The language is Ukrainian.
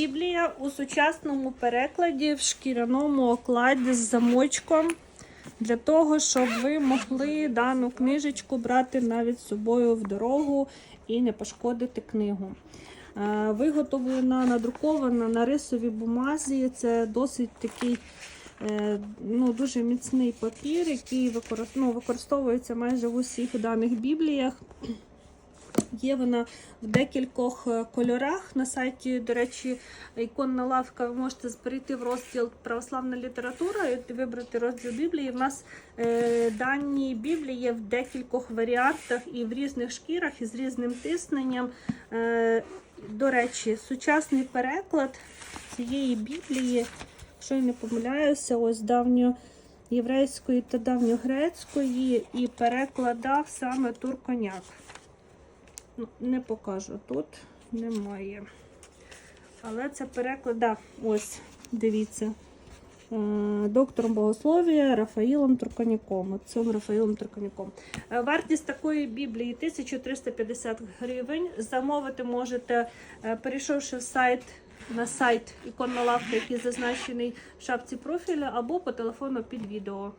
Біблія у сучасному перекладі в шкіряному окладі з замочком для того, щоб ви могли дану книжечку брати навіть з собою в дорогу і не пошкодити книгу. Е, Виготовлена, надрукована на рисовій бумазі. Це досить такий е, ну, дуже міцний папір, який ну, використовується майже в усіх даних бібліях. Є вона в декількох е, кольорах. На сайті, до речі, іконна лавка. Ви можете перейти в розділ православна література і вибрати розділ Біблії. У нас е, дані Біблії є в декількох варіантах і в різних шкірах, і з різним тисненням. Е, до речі, сучасний переклад цієї Біблії, якщо я не помиляюся, ось давньоєврейської та давньогрецької, і перекладав саме Турконяк. Ну, не покажу тут, немає. Але це переклад, да, ось, дивіться. Е, Доктором богослов'я Рафаїлом Турканяком. Цим Рафаїлом Турканяком. Е, Вартість такої біблії 1350 гривень. Замовити можете, е, перейшовши в сайт на сайт іконна лавка, який зазначений в шапці профіля, або по телефону під відео.